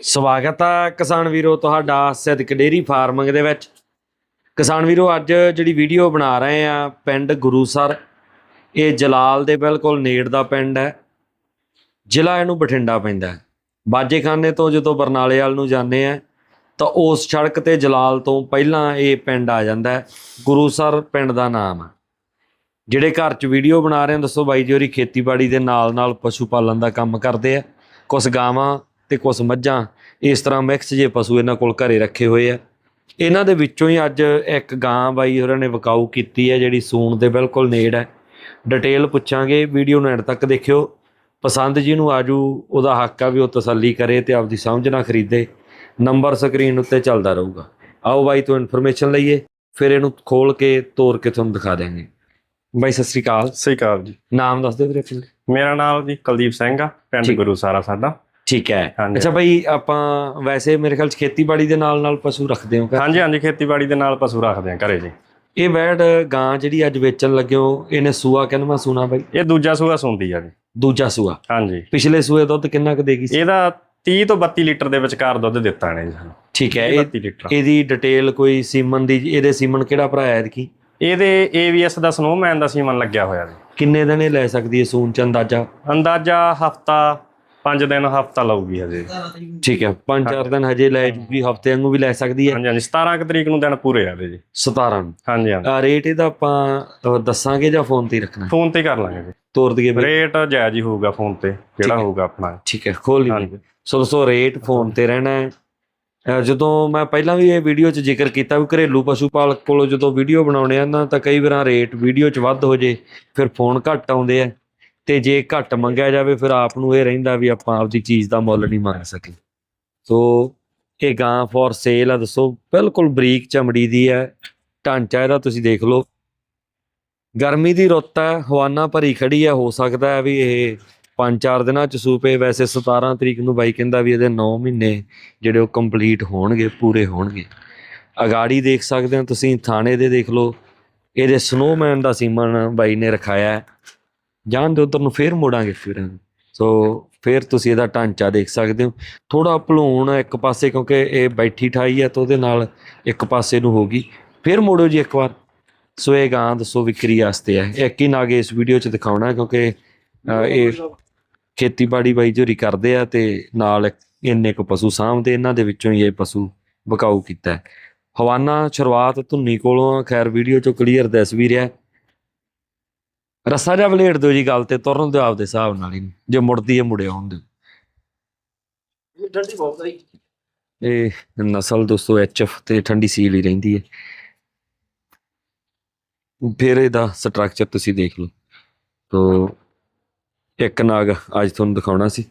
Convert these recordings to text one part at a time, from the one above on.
ਸਵਾਗਤ ਹੈ ਕਿਸਾਨ ਵੀਰੋ ਤੁਹਾਡਾ ਸਿੱਧਕ ਡੇਰੀ ਫਾਰਮਿੰਗ ਦੇ ਵਿੱਚ। ਕਿਸਾਨ ਵੀਰੋ, ਅੱਜ ਜਿਹੜੀ ਵੀਡੀਓ ਬਣਾ ਰਹੇ ਆ ਪਿੰਡ ਗੁਰੂਸਰ, ਇਹ ਜਲਾਲ ਦੇ ਬਿਲਕੁਲ ਨੇੜ ਦਾ ਪਿੰਡ ਹੈ। ਜ਼ਿਲ੍ਹਾ ਇਹਨੂੰ ਬਠਿੰਡਾ ਪੈਂਦਾ ਬਾਜੇਖਾਨੇ ਤੋਂ ਜਦੋਂ ਬਰਨਾਲੇ ਵੱਲ ਨੂੰ ਜਾਂਦੇ ਆ, ਤਾਂ ਉਸ ਸੜਕ ਤੇ ਜਲਾਲ ਤੋਂ ਪਹਿਲਾਂ ਇਹ ਪਿੰਡ ਆ ਜਾਂਦਾ ਗੁਰੂਸਰ ਪਿੰਡ ਦਾ ਨਾਮ ਹੈ ਜਿਹੜੇ ਘਰ 'ਚ ਵੀਡੀਓ ਬਣਾ ਰਹੇ ਆ, ਦੱਸੋ ਬਾਈ ਜੀ ਹੋਰੀ ਖੇਤੀਬਾੜੀ ਦੇ ਨਾਲ ਨਾਲ ਪਸ਼ੂ ਪਾਲਣ ਦਾ ਕੰਮ ਕਰਦੇ ਆ। ਕੁਝ ਗਾਵਾਂ ਤੇ ਕੁਝ ਮੱਝਾਂ ਇਸ ਤਰ੍ਹਾਂ ਮਿਕਸ ਜੇ ਪਸ਼ੂ ਇਹਨਾਂ ਕੋਲ ਘਰੇ ਰੱਖੇ ਹੋਏ ਆ। ਇਹਨਾਂ ਦੇ ਵਿੱਚੋਂ ਹੀ ਅੱਜ ਇੱਕ ਗਾਂ ਬਾਈ ਹੋਰਾਂ ਨੇ ਵਕਾਊ ਕੀਤੀ ਹੈ ਜਿਹੜੀ ਸੂਣ ਦੇ ਬਿਲਕੁਲ ਨੇੜ ਹੈ। ਡਿਟੇਲ ਪੁੱਛਾਂਗੇ ਵੀਡੀਓ ਨੂੰ ਐਂਡ ਤੱਕ ਦੇਖਿਓ। ਪਸੰਦ ਜਿਹਨੂੰ ਆਜੂ ਉਹਦਾ ਹੱਕ ਆ ਵੀ ਉਹ ਤਸੱਲੀ ਕਰੇ ਤੇ ਆਪਦੀ ਸਮਝ ਨਾਲ ਖਰੀਦੇ। ਨੰਬਰ ਸਕਰੀਨ ਉੱਤੇ ਚੱਲਦਾ ਰਹੂਗਾ। ਆਓ ਬਾਈ ਤੋਂ ਇਨਫੋਰਮੇਸ਼ਨ ਲਈਏ ਫਿਰ ਇਹਨੂੰ ਖੋਲ ਕੇ ਤੋੜ ਕੇ ਤੁਹਾਨੂੰ ਦਿਖਾ ਦਿਆਂਗੇ। ਬਾਈ ਸਤਿ ਸ੍ਰੀ ਅਕਾਲ। ਸਹੀ ਅਕਾਲ ਜੀ। ਨਾਮ ਦੱਸ ਦਿਓ ਵੀਰੇ ਆਪਣੇ। ਮੇਰਾ ਨਾਮ ਜੀ ਕੁਲਦੀਪ ਸਿੰਘ ਆ ਪਿੰਡ। ਗੁਰੂ ਸਾਰਾ ਸਾਡਾ। ਠੀਕ ਹੈ। ਅੱਛਾ ਭਾਈ ਆਪਾਂ ਵੈਸੇ ਮੇਰੇ ਖਿਆਲ ਚ ਖੇਤੀਬਾੜੀ ਦੇ ਨਾਲ ਨਾਲ ਪਸ਼ੂ ਰੱਖਦੇ ਹੋ ਘਰ? ਹਾਂਜੀ ਹਾਂਜੀ ਖੇਤੀਬਾੜੀ ਦੇ ਨਾਲ ਪਸ਼ੂ ਰੱਖਦੇ ਆ ਘਰੇ ਜੀ। ਇਹ ਵੈੜ ਗਾਂ ਜਿਹੜੀ ਅੱਜ ਵੇਚਣ ਲੱਗਿਓ ਇਹਨੇ ਸੂਆ ਕਿੰਨਵਾਂ ਸੂਣਾ ਬਾਈ? ਇਹ ਦੂਜਾ ਸੂਆ ਸੁੰਦੀ ਆ ਜੀ। ਦੂਜਾ ਸੂਆ? ਹਾਂਜੀ। ਪਿਛਲੇ ਸੂਏ ਦੁੱਧ ਕਿੰਨਾ ਕੁ ਦੇਗੀ ਸੀ? ਇਹਦਾ 30 ਤੋਂ 32 ਲੀਟਰ ਦੇ ਵਿਚਕਾਰ ਦੁੱਧ ਦਿੱਤਾ ਇਹਨੇ ਜੀ ਸਾਨੂੰ। ਠੀਕ ਹੈ ਇਹ 32 ਲੀਟਰ। ਇਹਦੀ ਡਿਟੇਲ ਕੋਈ ਸੀਮਨ ਦੀ ਇਹਦੇ ਸੀਮਨ ਕਿਹੜਾ ਭਰਾ ਹੈ ਕੀ ਇਹਦੇ AVS ਦਾ ਸਨੋਮੈਨ ਦਾ ਸੀਮਨ ਲੱਗਿਆ ਹੋਇਆ ਜੀ। ਕਿੰਨੇ ਦਿਨ ਇਹ ਲੈ ਸਕਦੀ ਹੈ ਸੂਨ ਚ ਅੰਦਾਜ਼ਾ? ਅੰਦਾਜ਼ਾ ਹਫਤਾ 5 ਦਿਨ ਹਫਤਾ ਲਊਗੀ ਹਜੇ। ਠੀਕ ਹੈ ਪੰਜ ਚਾਰ ਦਿਨ ਹਜੇ ਲੈ ਜੂਗੀ ਹਫ਼ਤੇ ਵਾਂਗੂ ਵੀ ਲੈ ਸਕਦੀ ਹੈ। ਹਾਂਜੀ ਹਾਂਜੀ 17 ਕੁ ਤਰੀਕ ਨੂੰ ਦਿਨ ਪੂਰੇ ਆ ਜੀ। 17 ਨੂੰ? ਹਾਂਜੀ ਹਾਂਜੀ। ਆ ਰੇਟ ਇਹਦਾ ਆਪਾਂ ਦੱਸਾਂਗੇ ਜਾਂ ਫੋਨ ਤੇ ਰੱਖਣਾ? ਫੋਨ ਤੇ ਕਰ ਲਾਂਗੇ ਜੀ। ਤੋਰ ਦਈਏ ਰੇਟ ਜਾਇਜ਼ ਹੀ ਹੋਊਗਾ ਫੋਨ ਤੇ ਹੈ। ਹੋਊਗਾ ਆਪਣਾ। ਠੀਕ ਹੈ ਖੋਲ ਲਈ ਸੋ ਦੋਸਤੋ ਰੇਟ ਫੋਨ ਤੇ ਰਹਿਣਾ ਹੈ। ਜਦੋਂ ਮੈਂ ਪਹਿਲਾਂ ਵੀ ਇਹ ਵੀਡੀਓ 'ਚ ਜ਼ਿਕਰ ਕੀਤਾ ਵੀ ਘਰੇਲੂ ਪਸ਼ੂ ਪਾਲਕ ਕੋਲੋਂ ਜਦੋਂ ਵੀਡੀਓ ਬਣਾਉਣੇ ਆ ਨਾ ਤਾਂ ਕਈ ਵਾਰਾਂ ਰੇਟ ਵੀਡੀਓ 'ਚ ਵੱਧ ਹੋ ਜੇ ਫਿਰ ਫੋਨ ਘੱਟ ਆਉਂਦੇ ਆ। ਤੇ ਜੇ ਘੱਟ ਮੰਗਿਆ ਜਾਵੇ, ਫਿਰ ਆਪ ਨੂੰ ਇਹ ਰਹਿੰਦਾ ਵੀ ਆਪਾਂ ਆਪਦੀ ਚੀਜ਼ ਦਾ ਮੁੱਲ ਨਹੀਂ ਮੰਗ ਸਕੇ ਸੋ ਇਹ ਗਾਂ ਫॉर ਸੇਲ ਆ, ਦੱਸੋ, ਬਿਲਕੁਲ ਬਰੀਕ ਚਮੜੀ ਦੀ ਹੈ, ਢਾਂਚਾ ਇਹਦਾ ਤੁਸੀਂ ਦੇਖ ਲਓ। ਗਰਮੀ ਦੀ ਰੁੱਤ ਹੈ, ਹਵਾਨਾ ਭਰੀ ਖੜੀ ਹੈ, ਹੋ ਸਕਦਾ ਹੈ ਵੀ ਇਹ ਪੰਜ ਚਾਰ ਦਿਨਾਂ ਚ ਸੂਪੇ ਵੈਸੇ 17 ਤਰੀਕ ਨੂੰ ਬਾਈ ਕਹਿੰਦਾ ਵੀ ਇਹਦੇ 9 ਮਹੀਨੇ ਜਿਹੜੇ ਉਹ ਕੰਪਲੀਟ ਹੋਣਗੇ, ਪੂਰੇ ਹੋਣਗੇ। ਅਗਾੜੀ ਦੇਖ ਸਕਦੇ ਹੋ ਤੁਸੀਂ, ਥਾਣੇ ਦੇ ਦੇਖ ਲਓ। ਇਹਦੇ ਸਨੋਮੈਨ ਦਾ ਸੀਮਨ ਬਾਈ ਨੇ ਰਖਾਇਆ ਜਾਣ ਦੇ ਉਧਰ ਨੂੰ ਫੇਰ ਮੋੜਾਂਗੇ ਫਿਰ। ਸੋ ਫਿਰ ਤੁਸੀਂ ਇਹਦਾ ਢਾਂਚਾ ਦੇਖ ਸਕਦੇ ਹੋ। ਥੋੜਾ ਭਲੂਣ ਇੱਕ ਪਾਸੇ ਕਿਉਂਕਿ ਇਹ ਬੈਠੀ ਠਾਈ ਹੈ ਤਾਂ ਉਹਦੇ ਨਾਲ ਇੱਕ ਪਾਸੇ ਨੂੰ ਹੋ ਗਈ। ਫਿਰ ਮੋੜੋ ਜੀ ਇੱਕ ਵਾਰ। ਸੋ ਇਹ ਗਾਂ ਦੱਸੋ ਵਿਕਰੀ ਵਾਸਤੇ ਹੈ ਇੱਕ ਹੀ ਨਾਗੇ ਇਸ ਵੀਡੀਓ 'ਚ ਦਿਖਾਉਣਾ ਕਿਉਂਕਿ ਇਹ ਖੇਤੀਬਾੜੀ ਬਾਈ ਜੋਰੀ ਕਰਦੇ ਆ ਤੇ ਨਾਲ ਇੰਨੇ ਕੁ ਪਸ਼ੂ ਸਾਂਭਦੇ, ਇਹਨਾਂ ਦੇ ਵਿੱਚੋਂ ਹੀ ਇਹ ਪਸ਼ੂ ਬਕਾਊ ਕੀਤਾ। ਹੈ। ਹਵਾਨਾ ਸ਼ੁਰੂਆਤ ਧੁੰਨੀ ਕੋਲੋਂ ਖੈਰ ਵੀਡੀਓ ਚੋਂ ਕਲੀਅਰ ਦਿਸ ਵੀ ਰਿਹਾ। ਰਸਾ ਜਿਹਾ ਵਲੇੜ ਦਿਓ ਜੀ ਗੱਲ ਤੇ ਤੁਰਨ ਦਿਓ ਆਪਦੇ ਹਿਸਾਬ ਨਾਲ ਹੀ ਜੇ ਮੁੜਦੀ ਹੈ ਮੁੜਿਆ ਹੁੰਦੇ ਠੰਡੀ ਬਹੁਤ ਆਈ ਇਹ ਨਸਲ ਦੋਸਤੋ ਐਚਐਫ ਤੇ ਠੰਡੀ ਸੀਲ ਹੀ ਰਹਿੰਦੀ ਹੈ। ਫਿਰ ਇਹਦਾ ਸਟਰਕਚਰ ਤੁਸੀਂ ਦੇਖ ਲਓ। ਤੋ ਇੱਕ ਨਾਗ ਅੱਜ ਤੁਹਾਨੂੰ ਦਿਖਾਉਣਾ ਸੀ।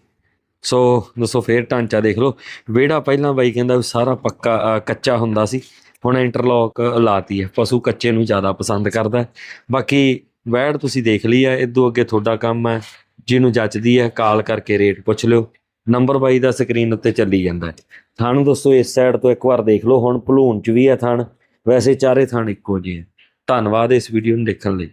ਸੋ ਦੋਸਤੋ ਫੇਰ ਢਾਂਚਾ ਦੇਖ ਲਓ। ਵਿਹੜਾ ਪਹਿਲਾਂ ਬਾਈ ਕਹਿੰਦਾ ਵੀ ਸਾਰਾ ਪੱਕਾ ਕੱਚਾ ਹੁੰਦਾ ਸੀ। ਹੁਣ ਇੰਟਰਲੌਕ ਲਾਤੀ ਹੈ। ਪਸ਼ੂ ਕੱਚੇ ਨੂੰ ਜ਼ਿਆਦਾ ਪਸੰਦ ਕਰਦਾ ਹੈ। ਬਾਕੀ ਵੈੜ ਤੁਸੀਂ ਦੇਖ ਲਈ ਹੈ ਇਦੋਂ ਅੱਗੇ ਤੁਹਾਡਾ ਕੰਮ ਹੈ ਜਿਹਨੂੰ ਜੱਚਦੀ ਹੈ ਕਾਲ ਕਰਕੇ ਰੇਟ ਪੁੱਛ ਲਿਓ। ਨੰਬਰ ਬਾਈ ਦਾ ਸਕਰੀਨ ਉੱਤੇ ਚੱਲੀ ਜਾਂਦਾ ਹੈ। ਥਣ ਦੋਸਤੋ, ਇਸ ਸਾਈਡ ਤੋਂ ਇੱਕ ਵਾਰ ਦੇਖ ਲਓ, ਹੁਣ ਭਲੂਣ ਚ ਵੀ ਹੈ ਥਾਣ। ਵੈਸੇ ਚਾਰੇ ਥਾਣ ਇੱਕੋ ਜਿਹੇ ਹੈ ਧੰਨਵਾਦ ਇਸ ਵੀਡੀਓ ਨੂੰ ਦੇਖਣ ਲਈ।